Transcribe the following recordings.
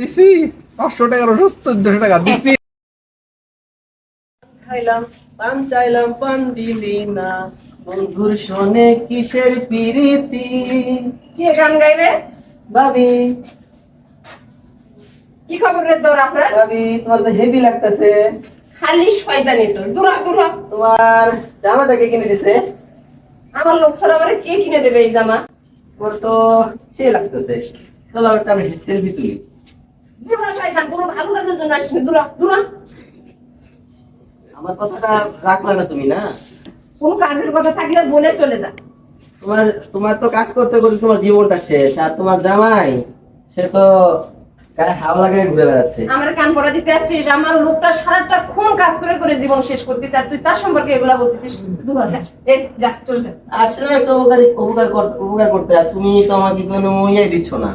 দিছি পাঁচশো টাকার ওষুধ চোদ্দশো টাকা দিছি। খাইলাম পান চাইলাম পান দিলি না। বন্ধুর শোনে কিসের পিরিতি? কি গান গাইবে? ভাবি। কি খবর রে তোর আপনার? ভাবি তোমার তো হেভি লাগতেছে। খালি শয়তানি তোর। দূরা দূরা। তোমার জামাটা কে কিনে দিছে? আমার লোক ছাড়া আমার কে কিনে দেবে এই জামা? তোমার তো সে লাগতেছে। চলো একটা আমি সেলফি তুলি। দূরা শয়তান? কোনো ভালো কাজের জন্য আসিস দূরা দূরা আমার কথাটা রাখলা না তুমি না? কোন কাজের কথা থাকলে বলে চলে যা। তোমার তোমার তো কাজ করতে করতে তোমার জীবনটা শেষ আর তোমার জামাই সে তো গায়ে হাওয়া লাগায় ঘুরে বেড়াচ্ছে। আমার কান পড়া দিতে আসছিস আমার লোকটা সারাটা খুন কাজ করে করে জীবন শেষ করতেছে আর তুই তার সম্পর্কে এগুলা বলতেছিস। দূরা যা। এই যা চলে যা। আসলে একটা উপকার উপকার করতে উপকার করতে আর তুমি তো আমাকে কোনো ইয়ে দিচ্ছ না।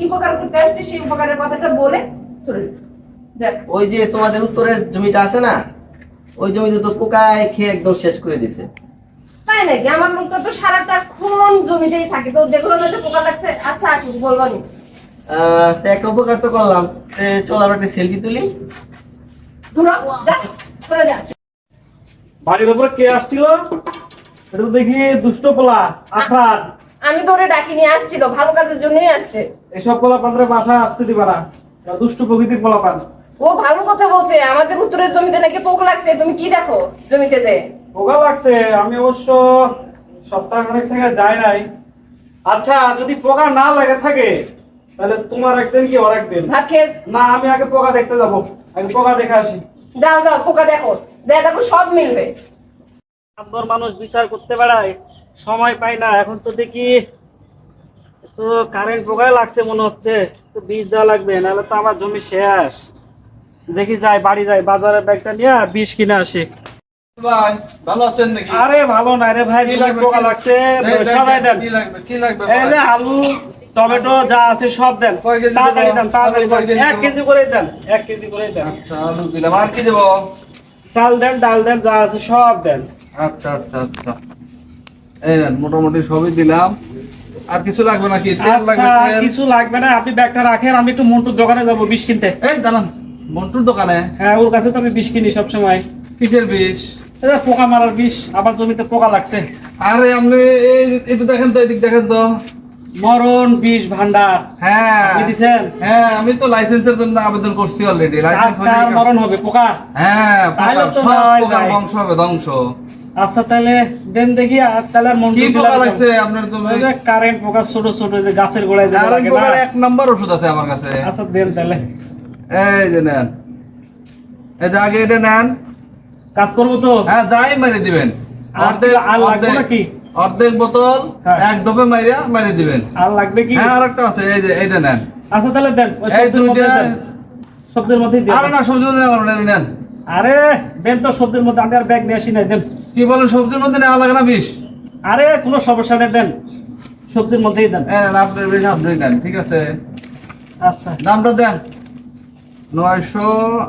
কি উপকার করতে আসছিস সেই উপকারের কথাটা বলে চলে ওই যে তোমাদের উত্তরের জমিটা আছে না ওই জমিতে তো পোকায় খেয়ে একদম শেষ করে দিছে। তাই নাকি? আমার লোকটা তো সারাটা খুন জমিতেই থাকে। তো দেখল না যে পোকা লাগছে। আচ্ছা আচ্ছা বলব নি? আহ, তো একটা উপকার তো করলাম। চলো আমরা একটা সেলফি তুলি। বাড়ির উপরে কে আসছিল? এটা তো দেখি দুষ্ট পোলা আখরাত আমি তোরে ডাকি নিয়ে আসছি তো ভালো কাজের জন্যই আসছে। এসব পোলা পান্ডে বাসা আসতে দিবা না। দুষ্ট প্রকৃতির পোলা পান ও ভালো কথা বলছে আমাদের উত্তরের জমিতে নাকি পোক লাগছে তুমি কি দেখো জমিতে যে? পোকা লাগছে আমি অবশ্য সপ্তাহ খানেক থেকে যাই নাই। আচ্ছা যদি পোকা না লাগে থাকে তাহলে তোমার একদিন কি ওর একদিন? ভাত খেয়ে না আমি আগে পোকা দেখতে যাব। আগে পোকা দেখে আসি। দাও দাও পোকা দেখো। যা দেখো সব মিলবে। সুন্দর মানুষ বিচার করতে বেড়ায়। সময় পাই না এখন তো দেখি তো কারেন্ট পোকায় লাগছে মনে হচ্ছে তো বীজ দেওয়া লাগবে নাহলে তো আমার জমি শেষ। দেখি যাই বাড়ি যাই বাজারে ব্যাগটা নিয়ে বিষ কিনে আসি। ভাই ভালো আছেন নাকি? আরে ভালো না রে ভাই কি জমি লাগবে, পোকা লাগছে। দেন, দেন, সবাই দেন। কি লাগবে? কি লাগবে এই যে আলু টমেটো যা আছে সব দেন। তাড়াতাড়ি দেন তাড়াতাড়ি এক কেজি করে দেন এক কেজি করে দেন। আচ্ছা আলু দিলাম। আর কি দেবো? চাল দেন ডাল দেন যা আছে সব দেন। আচ্ছা আচ্ছা আচ্ছা। এই মোটামুটি সবই দিলাম। আর কিছু লাগবে নাকি? তেল আচ্ছা লাগবে কিছু লাগবে না। আপনি ব্যাগটা রাখেন আমি একটু মন্টুর দোকানে যাব বিষ কিনতে। এই জানান মন্টুর দোকানে? হ্যাঁ ওর কাছে তো আমি বিষ কিনি সবসময়। কিসের বিষ? যে পোকা মারার বিষ আবার জমিতে পোকা লাগছে। আরে আপনি এই একটু দেখেন তো এদিক দেখেন তো। মরণ বিষ ভান্ডার হ্যাঁ। দিছেন? হ্যাঁ আমি তো লাইসেন্সের জন্য আবেদন করছি অলরেডি লাইসেন্স কার মরণ হবে পোকা। হ্যাঁ পোকা, সব পোকার বংশ হবে ধ্বংস। আচ্ছা তাহলে দেন দেখি আর তাহলে কি পোকা লাগছে আপনার ওই যে কারেন্ট পোকা ছোট ছোট যে গাছের গোড়ায় যে না? পোকার এক নাম্বার ওষুধ আছে আমার কাছে। আচ্ছা দেন তাহলে। এই যে নেন। এই যে আগে এটা নেন। কাজ করব তো? হ্যাঁ যাই মেরে দিবেন। আর অর্ধেক আর লাগবে অর্ধেক- নাকি? অর্ধেক বোতল হ্যাঁ। এক ডোবে মাইরা মেরে দিবেন। আর লাগবে কি? হ্যাঁ আরেকটা আছে এই যে এইটা নেন। আচ্ছা তাহলে দেন ওই সবজির মধ্যে দেন। সবজির মধ্যেই দেন। আরে না সবজি মধ্যে নেন। আরে দেন তো সবজির মধ্যে আমি আর ব্যাগ নিয়ে আসি নাই দেন। কি বলেন সবজির মধ্যে নেওয়া লাগে না বিষ? আরে কোনো সমস্যা নেই দেন। সবজির মধ্যেই দেন। হ্যাঁ আপনার বিষ আপনি দেন ঠিক আছে? আচ্ছা। দামটা দেন। নয়শো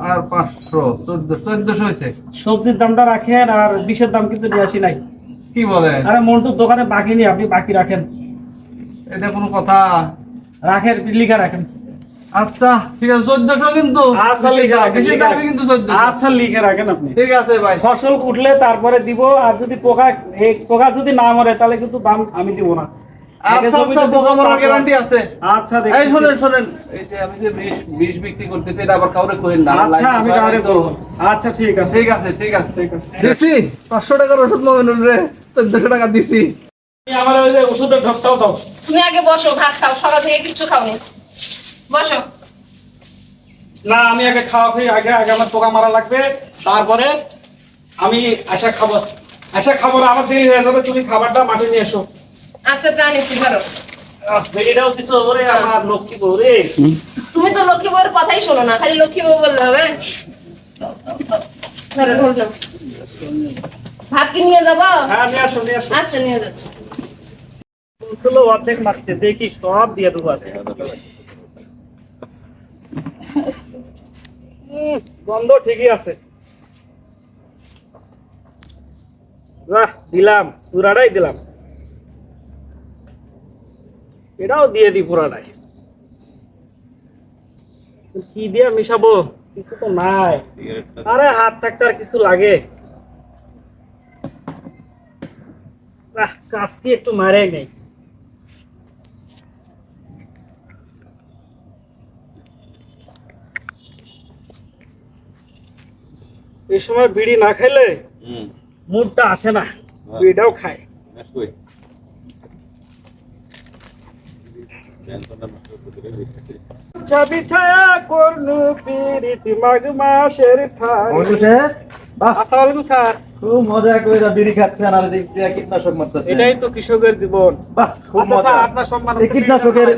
আর পাঁচশো চোদ্দ চোদ্দশো হয়েছে। সবজির দামটা রাখেন আর বিষের দাম কিন্তু নিয়ে আসি নাই। কি বলে আরে মন্টুর দোকানে বাকি নেই আপনি বাকি রাখেন। এটা কোনো কথা? রাখেন লিখা রাখেন। আচ্ছা ঠিক আছে চোদ্দশো কিন্তু। আচ্ছা লিখে রাখেন কিন্তু আচ্ছা লিখে রাখেন আপনি। ঠিক আছে ভাই। ফসল উঠলে তারপরে দিব আর যদি পোকা এই পোকা যদি না মরে তাহলে কিন্তু দাম আমি দিব না। আচ্ছা আচ্ছা পোকা মরার গ্যারান্টি আছে। আচ্ছা এই দেখতেছি। শোনেন শোনেন। এই যে আমি যে বিষ বিষ বিক্রি করতেছি এটা আবার কাউরে করেন না। আচ্ছা আমি কাউরে বলব আচ্ছা ঠিক আছে। ঠিক আছে ঠিক আছে। ঠিক আছে। দিছি পাঁচশো টাকার ওষুধ মমিনুল রে। চোদ্দশো টাকা দিছি। আমার ওই যে ওষুধের ঢপটাও দাও। তুমি আগে বসো ভাত খাও সকাল থেকে কিচ্ছু খাওনি। বসো। না আমি আগে খাওয়া খাই আগে আগে আমার পোকা মারা লাগবে তারপরে আমি আশা খাব। আশা খাব না আমার দেরি হয়ে যাবে তুমি খাবারটা মাঠে নিয়ে এসো। আচ্ছা তা নিচ্ছি ওরে আমার লক্ষ্মী বউ রে। তুমি তো লক্ষ্মী বউয়ের কথাই শোনো না খালি লক্ষ্মী বউ বললে হবে। ধরো ঢোল দাও। ভাত কি নিয়ে যাব? হ্যাঁ নিয়ে আসো নিয়ে আসো। আচ্ছা নিয়ে যাচ্ছি। অর্ধেক মারতে দেখি সব দিয়ে দেবো আছে গন্ধ ঠিকই আছে। বাহ দিলাম পুরাটাই দিলাম। এটাও দিয়ে দিই পুরাটাই। কি দিয়ে মিশাবো? কিছু তো নাই। আরে হাত থাকতে আর কিছু লাগে। কাজ দিয়ে একটু মারে নেই। এই সময় বিড়ি না খাইলে মুডটা আসে না বিড়িটাও খায়। চাবি ছায়া করনু পিরিতি মাঘ মাসের ঠাই। আসসালামু আলাইকুম স্যার। খুব মজা করে বিড়ি খাচ্ছেন আর দিক দিয়ে কীটনাশক মারতেছেন এটাই তো কৃষকের জীবন। বাহ খুব আচ্ছা, মজা। আপনার সম্মান এই কীটনাশকের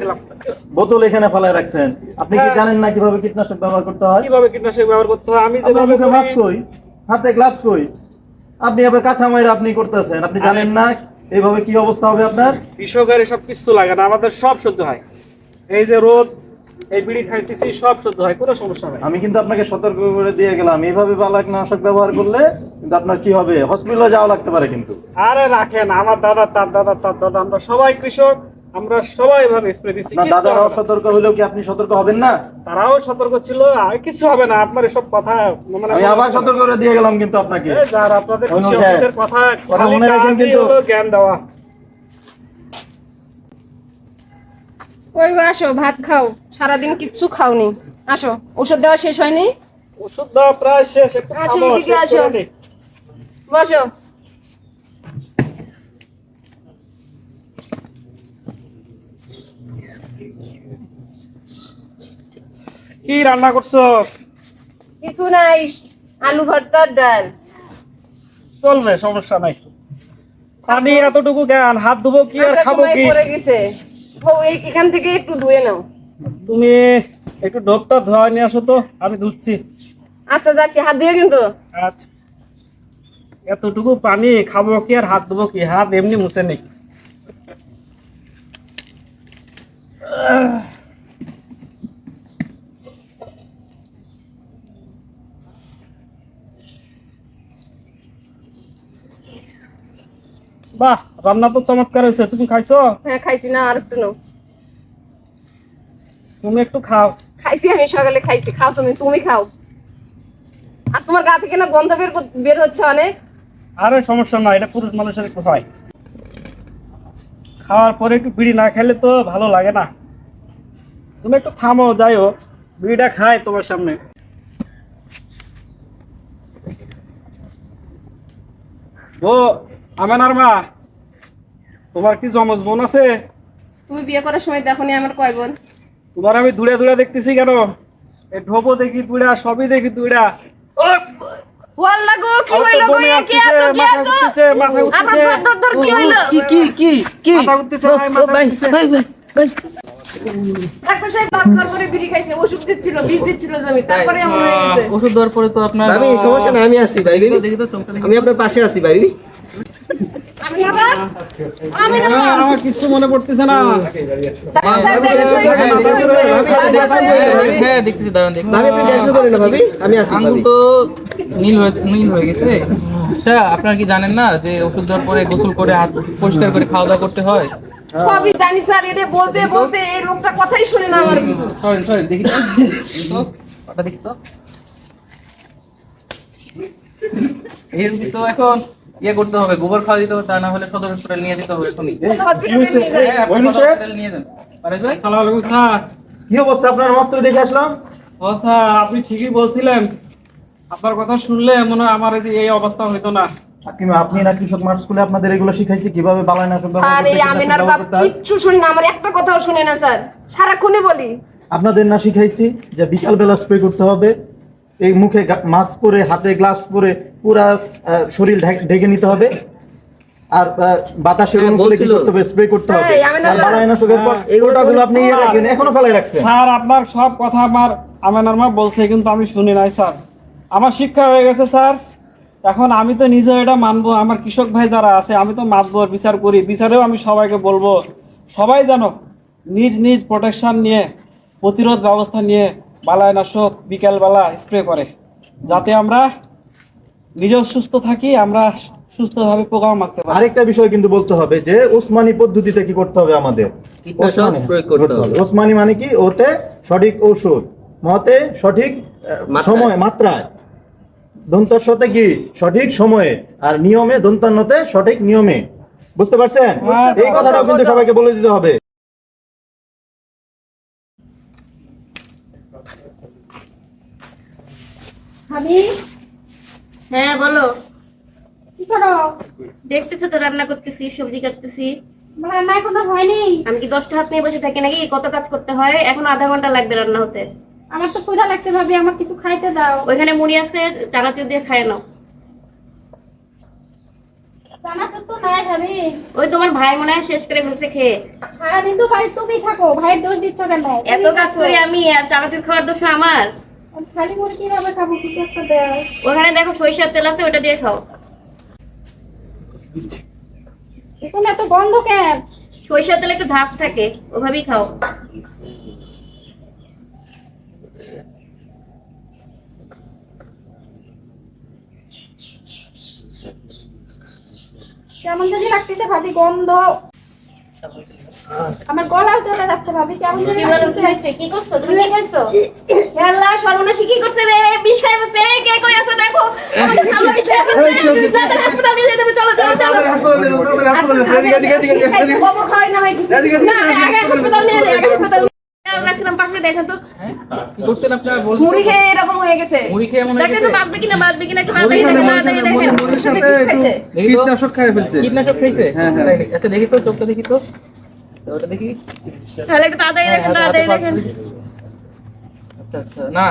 বোতল এখানে ফেলায় রাখছেন। আপনি কি হ্যাঁ। জানেন না কীভাবে কীটনাশক ব্যবহার করতে হয়? কীভাবে কীটনাশক ব্যবহার করতে হয়? আমি যেভাবে মুখে মাস্ক কই? হাতে গ্লাভস কই? আপনি আবার কাঁচা মায়ের আপনি করতেছেন। আপনি জানেন না এইভাবে কি অবস্থা হবে আপনার? কৃষকের এসব কিছু লাগে না আমাদের সব সহ্য হয়। এই যে রোদ এই বিড়ি খাইতেছি সব সহ্য হয় কোনো সমস্যা নাই। আমি কিন্তু আপনাকে সতর্ক করে দিয়ে গেলাম। এইভাবে বালাকনাশক ব্যবহার করলে কিন্তু আপনার কি হবে? হসপিটালে যাওয়া লাগতে পারে কিন্তু। আরে রাখেন আমার দাদা তার দাদা তার দাদা আমরা সবাই কৃষক আমরা সবাই এভাবে স্প্রে দিচ্ছি না দাদারাও সতর্ক হলেও কি আপনি সতর্ক হবেন না? তারাও সতর্ক ছিল আর কিছু হবে না আপনার এসব কথা মানে আমি আবার সতর্ক করে দিয়ে গেলাম কিন্তু আপনাকে। যার আপনাদের কথা কথা মনে রাখেন কিন্তু। জ্ঞান দেওয়া। ওই গো আসো ভাত খাও। সারাদিন কিচ্ছু খাওনি। আসো ওষুধ দেওয়া শেষ হয়নি? ওষুধ দেওয়া প্রায় শেষ একটু আসো, এদিকে আসো। বসো। কি রান্না করছ? কিছু নাই আলু ভর্তার ডাল। চলবে সমস্যা নাই। পানি এতটুকু জ্ঞান হাত ধুবো কি আর খাব কি? পড়ে গেছে। এখান থেকে একটু ধুয়ে নাও। তুমি একটু ঢোকটা ধোয়া নিয়ে আসো তো আমি ধুচ্ছি। আচ্ছা যাচ্ছি। হাত ধুয়ে কিন্তু। আচ্ছা। এতটুকু পানি খাব কি আর হাত ধুবো কি? হাত এমনি মুছে নেই। বাহ রান্না তো চমৎকার হয়েছে। তুমি খাইছো? হ্যাঁ খাইছি না আর একটু নাও। তুমি একটু খাও। খাইছি আমি সকালে খাইছি। খাও তুমি তুমি খাও। আর তোমার গা থেকে না গন্ধ বের বের হচ্ছে অনেক। আরে সমস্যা না এটা পুরুষ মানুষের একটু হয়। খাওয়ার পরে একটু বিড়ি না খেলে তো ভালো লাগে না। তুমি একটু থামো যাই হোক। বিড়িটা খাই তোমার সামনে। ও আমেনার মা তোমার কি জমজ বোন আছে? তুমি বিয়ে করার সময় দেখো আমার কয় বোন? তোমার আমি দূরে দূরে দেখতেছি কেন? এই ঢোবো দেখি দুইটা সবই দেখি ও, ওয়াল্লা গো কি হইল গো এ? কি আছো কি মাথা আমার ধর ধর কি হইল? কি কি কি কি? মাথা ঘুরতেছে, ভাই, পরে বিড়ি খাইছে ওষুধ দিচ্ছিল বীজ দিচ্ছিল জমি তারপরে হয়ে গেছে। ওষুধ দেওয়ার পরে তো আপনার সমস্যা নাই আমি আছি ভাই আমি আপনার পাশে আছি ভাই আমার কিছু মনে পড়তেছে না? হ্যাঁ আঙ্গুল তো নীল হয়ে নীল হয়ে গেছে আচ্ছা আপনারা কি জানেন না যে ওষুধ দেওয়ার পরে গোসল করে হাত পরিষ্কার করে খাওয়া দাওয়া করতে হয়? সবই জানি স্যার এটা বলতে বলতে এই রোগটা কথাই শুনে না আমার কিছু। সরি সরি দেখি তো। দেখি তো, ওটা দেখি তো। এর তো এখন ইয়ে করতে হবে গোবর খাওয়া দিতে হবে তা না হলে সদর হাসপাতাল নিয়ে যেতে হবে এখনই হসপিটালে নিয়ে হ্যাঁ যান আলাইকুম স্যার। কি অবস্থা? আপনার মাত্র দেখে আসলাম? ও স্যার আপনি ঠিকই বলছিলেন। আপনার কথা শুনলে মনে হয় আমার এই- এই অবস্থা হইতো না। আপনি না কৃষক মাঠ স্কুলে আপনাদের এগুলো শিখাইছি কীভাবে বালাইনাশক ব্যবহার স্যার এই আমিনার বাপ কিচ্ছু শুনে না আমার একটা কথাও শুনে না স্যার। সারাক্ষণই বলি। আপনাদের না শিখাইছি যে বিকাল বেলা স্প্রে করতে হবে এই মুখে মাস্ক পরে হাতে গ্লাভস পরে পুরা শরীর ঢেকে নিতে হবে। আর বাতাসের হ্যাঁ, অনুকূলে কি করতে হবে স্প্রে করতে হবে। হ্যাঁ, আমি আর বালাইনাশকের পর এগুলো তো আপনি ইয়ে রাখবেন এখনও ফেলাই রাখছেন। স্যার আপনার সব কথা আমার আমেনার মা বলছে কিন্তু আমি শুনি নাই স্যার। আমার শিক্ষা হয়ে গেছে স্যার। এখন আমি তো নিজেও এটা মানবো আমার কৃষক ভাই যারা আছে আমি তো মানবো আর বিচার করি। বিচারেও আমি সবাইকে বলব সবাই জানো নিজ নিজ প্রোটেকশন নিয়ে প্রতিরোধ ব্যবস্থা নিয়ে বালায়নাশক বিকেলবেলা স্প্রে করে। যাতে আমরা নিজেও সুস্থ থাকি আমরা সুস্থভাবে পোকাও মারতে পারি। আরেকটা বিষয় কিন্তু বলতে হবে যে ওসমানি পদ্ধতিতে কি করতে হবে আমাদের? ওসমানি প্রয়োগ করতে হবে। ওসমানি মানে কি? ওতে সঠিক ঔষধ মতে সঠিক সময় মাত্রায়। দন্তর সাথে কি? সঠিক সময়ে। আর নিয়মে দন্তান্নতে সঠিক নিয়মে। বুঝতে পারছেন? এই কথাটাও কিন্তু সবাইকে বলে দিতে হবে। আমি হ্যাঁ বলো। কি করো? দেখতেছো তো রান্না করতেছি সবজি কাটতেছি। রান্না এখনও হয়নি? আমি কি দশটা হাত নিয়ে বসে থাকি নাকি? কত কাজ করতে হয়? এখন আধা ঘণ্টা লাগবে রান্না হতে। আমার তো ক্ষুধা লাগছে ভাবি আমার কিছু খাইতে দাও। ওইখানে মুড়ি আছে চানাচুর দিয়ে খায় নাও। চানাচুর তো নাই ভাবি। ওই তোমার ভাই মনে হয় শেষ করে ফেলছে খেয়ে। সারাদিন তো বাড়ি তুমি থাকো ভাইয়ের দোষ দিচ্ছ কেন? এত কাজ করি আমি আর চানাচুর খাওয়ার দোষ আমার। খালি মুড়ি কীভাবে খাব কিছু একটা দেয় ওখানে দেখো সরিষার তেল আছে ওটা দিয়ে খাও। এখন এত গন্ধ কেন? সরিষার তেলে একটু ঝাঁপ থাকে ওভাবেই খাও। কেমন যদি লাগতেছে ভাবি গন্ধ। আমার গলাও চলে যাচ্ছে ভাবি কেমন কি বলো, কি করছ? তুমি কি খাইছো আল্লাহ সর্বনাশী কি করছে রে? বিষ খাই বসে কে কই আছো? দেখো আমাকে খালো বিষ খাই বসে তুমি তাদের হাসপাতালে নিয়ে যাবে চলো চলো চলো। আচ্ছা, বাবু খাই না হয়। কিছু। না, আগে হাসপাতাল নিয়ে আগে হাসপাতাল। রাখছিলাম পাশে দেখেন তো। হ্যাঁ কি করছেন আপনারা? বলুন মুড়ি খেয়ে এরকম হয়ে গেছে। মুড়ি খেয়ে এমন দেখেন তো বাঁচবে কিনা বাঁচবে কিনা একটু বাঁচবে দেখেন। কীটনাশক খাই ফেলছে। কীটনাশক খেয়েছে হ্যাঁ, হ্যাঁ। আচ্ছা দেখি তো চোখটা দেখি তো। ওটা দেখি। তাহলে একটু তাড়াতাড়ি হ্যাঁ, দেখেন তাড়াতাড়ি দেখেন। আচ্ছা আচ্ছা। না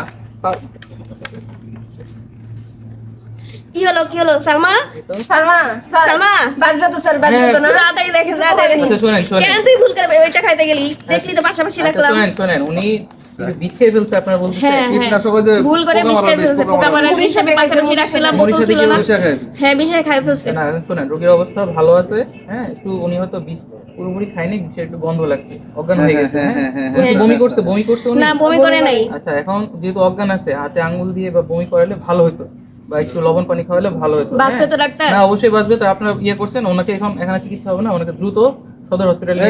কি হলো কি হলো? সালমা? সালমা সালমা? বাজবে তো স্যার বাজবে তো না? তাড়াতাড়ি দেখেন আচ্ছা কেন তুই ভুল করে ওইটা খাইতে গেলি? দেখলি তো পাশাপাশি রাখলাম। শোনেন শোনেন উনি বিষ খেয়ে ফেলছে আপনারা বলতেছেন হ্যাঁ হ্যাঁ কীটনাশক ওই যে ভুল করে বিষ মারা ফেলছে পোকা পোকা মারা মারা বিষ আমি পাশাপাশি রাখছিলাম বোতল ছিল না হ্যাঁ বিষে খাই ফেলছে না এখন রোগীর অবস্থা ভালো আছে হ্যাঁ একটু উনি হয়তো বিষ পুরোপুরি খায়নি একটু গন্ধ লাগছে অজ্ঞান হয়ে গেছে হ্যাঁ, হ্যাঁ হ্যাঁ, বমি করছে বমি করছে উনি না বমি করে নাই আচ্ছা এখন যেহেতু অজ্ঞান আছে হাতে আঙ্গুল দিয়ে বা বমি করালে ভালো হতো বা একটু লবণ পানি খাওয়ালে ভালো হতো হ্যাঁ? না অবশ্যই বাঁচবে তো আপনারা ইয়ে করছেন ওনাকে এখন এখানে চিকিৎসা হবে না ওনাকে দ্রুত সদর হসপিটালে